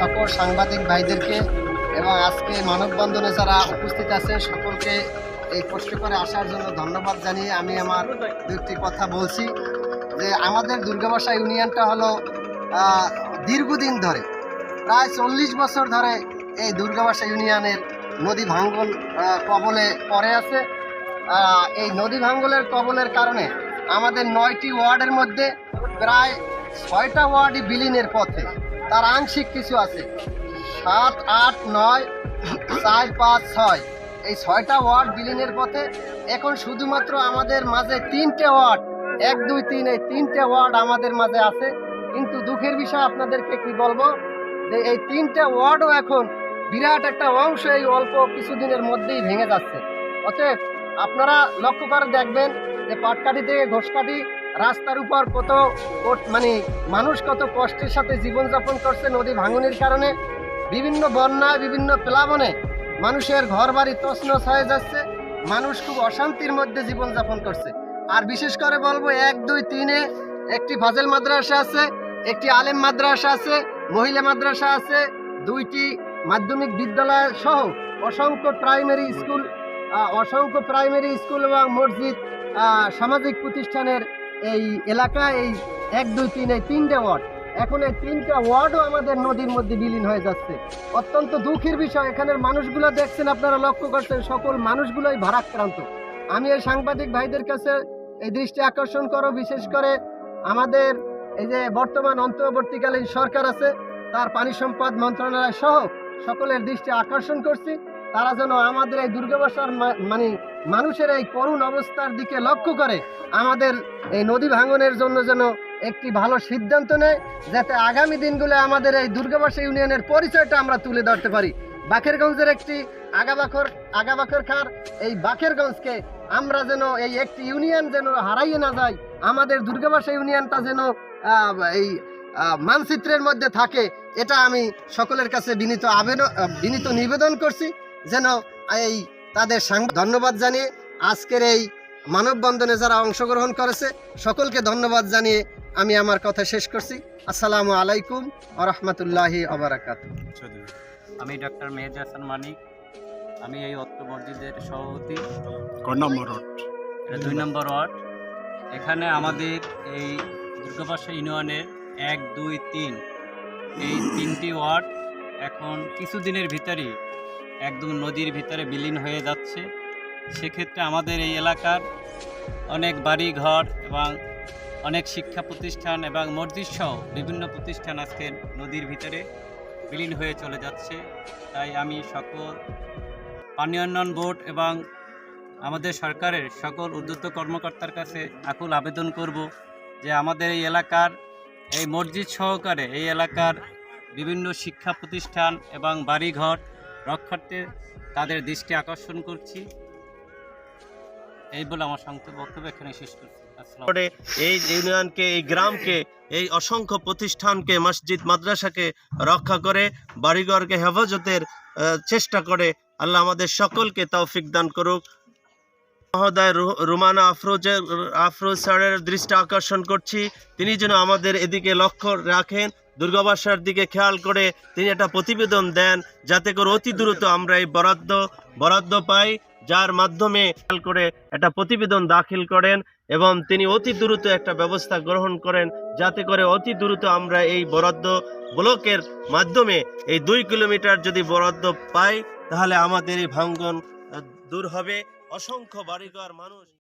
সকল সাংবাদিক ভাইদেরকে এবং আজকে মানববন্ধনে যারা উপস্থিত আছে সকলকে এই কষ্ট করে আসার জন্য ধন্যবাদ জানিয়ে আমি আমার দু একটি কথা বলছি। যে আমাদের দুর্গাবাসা ইউনিয়নটা হলো দীর্ঘদিন ধরে, প্রায় চল্লিশ বছর ধরে এই দুর্গাবাসা ইউনিয়নের নদী ভাঙ্গল কবলে পড়ে আছে। এই নদী ভাঙ্গলের কবলের কারণে আমাদের নয়টি ওয়ার্ডের মধ্যে প্রায় ছয়টা ওয়ার্ডই বিলীনের পথে। তার আংশিক কিছু আছে। সাত, আট, নয়, চার, পাঁচ, ছয়। এই ছয়টা ওয়ার্ড বিলীনের পথে এখন শুধুমাত্র আমাদের মাঝে তিনটে ওয়ার্ড, এক, দুই, তিন, এই তিনটে ওয়ার্ড আমাদের মাঝে আছে। কিন্তু দুঃখের বিষয় আপনাদেরকে কি বলব? যে এই তিনটে ওয়ার্ডও এখন বিরাট একটা অংশ এই অল্প কিছুদিনের মধ্যেই ভেঙে যাচ্ছে। অতএব আপনারা লক্ষ্য করে দেখবেন যে পাটকাঠি থেকে ঘোষকাঠি রাস্তার উপর কত মানে মানুষ কত কষ্টের সাথে জীবনযাপন করছে, নদী ভাঙনের কারণে, বিভিন্ন বন্যায়, বিভিন্ন প্লাবনে মানুষের ঘর বাড়ি তছনছ হয়ে যাচ্ছে, মানুষ খুব অশান্তির মধ্যে জীবনযাপন করছে। আর বিশেষ করে বলব, এক, দুই, তিনে একটি ফাজেল মাদ্রাসা আছে, একটি আলেম মাদ্রাসা আছে, মহিলা মাদ্রাসা আছে, দুইটি মাধ্যমিক বিদ্যালয় সহ অসংখ্য প্রাইমারি স্কুল অসংখ্য প্রাইমারি স্কুল এবং মসজিদ সামাজিক প্রতিষ্ঠানের এই এলাকায় এই এক, দুই, তিন, এই তিনটে ওয়ার্ড। এখন এই তিনটা ওয়ার্ডও আমাদের নদীর মধ্যে বিলীন হয়ে যাচ্ছে। অত্যন্ত দুঃখের বিষয়, এখানের মানুষগুলো দেখছেন আপনারা লক্ষ্য করছেন, সকল মানুষগুলোই ভারাক্রান্ত। আমি এই সাংবাদিক ভাইদের কাছে এই দৃষ্টি আকর্ষণ করো, বিশেষ করে আমাদের এই যে বর্তমান অন্তর্বর্তীকালীন সরকার আছে, তার পানি সম্পদ মন্ত্রণালয় সহ সকলের দৃষ্টি আকর্ষণ করছি। তারা যেন আমাদের এই দুর্গাবাসার মানে মানুষের এই করুণ অবস্থার দিকে লক্ষ্য করে, আমাদের এই নদী ভাঙনের জন্য যেন একটি ভালো সিদ্ধান্ত নেয়, যাতে আগামী দিনগুলো আমাদের এই দুর্গাবাসী ইউনিয়নের পরিচয়টা আমরা তুলে ধরতে পারি। বাকেরগঞ্জের একটি আগাবাখর আগাবাখর খার, এই বাকেরগঞ্জকে আমরা যেন এই একটি ইউনিয়ন যেন হারাইয়ে না যাই আমাদের দুর্গাবাসী ইউনিয়নটা যেন এই মানচিত্রের মধ্যে থাকে, এটা আমি সকলের কাছে বিনীত আবেদন বিনীত নিবেদন করছি। যেন এই তাদের ধন্যবাদ জানিয়ে আজকের এই মানববন্ধনে যারা অংশগ্রহণ করেছে সকলকে ধন্যবাদ জানিয়ে আমি আমার কথা শেষ করছি। আসসালামু আলাইকুম আ রহমতুল্লাহি আবরাকাত আমি ডক্টর মেহেজ হাসান মানিক। আমি এই মসজিদের সভাপতি। নম্বর রোড এটা দুই নম্বর ওয়ার্ড। এখানে আমাদের এই দুর্গাপাশা ইউনিয়নের এক দুই তিন এই তিনটি ওয়ার্ড এখন কিছুদিনের ভিতরেই একদম নদীর ভিতরে বিলীন হয়ে যাচ্ছে। সেক্ষেত্রে আমাদের এই এলাকার অনেক বাড়ি ঘর এবং অনেক শিক্ষা প্রতিষ্ঠান এবং মসজিদ সহ বিভিন্ন প্রতিষ্ঠান আজকে নদীর ভিতরে বিলীন হয়ে চলে যাচ্ছে। তাই আমি সকল পানি উন্নয়ন বোর্ড এবং আমাদের সরকারের সকল উদ্যুক্ত কর্মকর্তার কাছে আকুল আবেদন করব যে আমাদের এই এলাকার এই মসজিদ সহকারে এই এলাকার বিভিন্ন শিক্ষা প্রতিষ্ঠান এবং বাড়িঘর রক্ষার্থে তাদের দৃষ্টি আকর্ষণ করছি। এই বলে আমার সংক্ষিপ্ত বক্তব্য এখানে শেষ করছি। এই ইউনিয়নকে, এই গ্রামকে, এই অসংখ্য প্রতিষ্ঠানকে, মসজিদ, মাদ্রাসাকে রক্ষা করে, বাড়িঘরকে হেফাজতের চেষ্টা করে আল্লাহ আমাদের সকলকে তৌফিক দান করুক। মহোদয় রুমানা আফরোজের আফরোজ স্যারের দৃষ্টি আকর্ষণ করছি। তিনি যেন আমাদের এদিকে লক্ষ্য রাখেন, দুর্গাবাসার দিকে খেয়াল করে তিনি একটা প্রতিবেদন দেন, যাতে করে অতি দ্রুত আমরা এই বরাদ্দ বরাদ্দ পাই, যার মাধ্যমে খেয়াল করে একটা প্রতিবেদন দাখিল করেন এবং তিনি অতি দ্রুত একটা ব্যবস্থা গ্রহণ করেন, যাতে করে অতি দ্রুত আমরা এই বরাদ্দ ব্লকের মাধ্যমে এই দুই কিলোমিটার যদি বরাদ্দ পাই, তাহলে আমাদের এই ভাঙ্গন দূর হবে। অসংখ্য বাড়িঘর মানুষ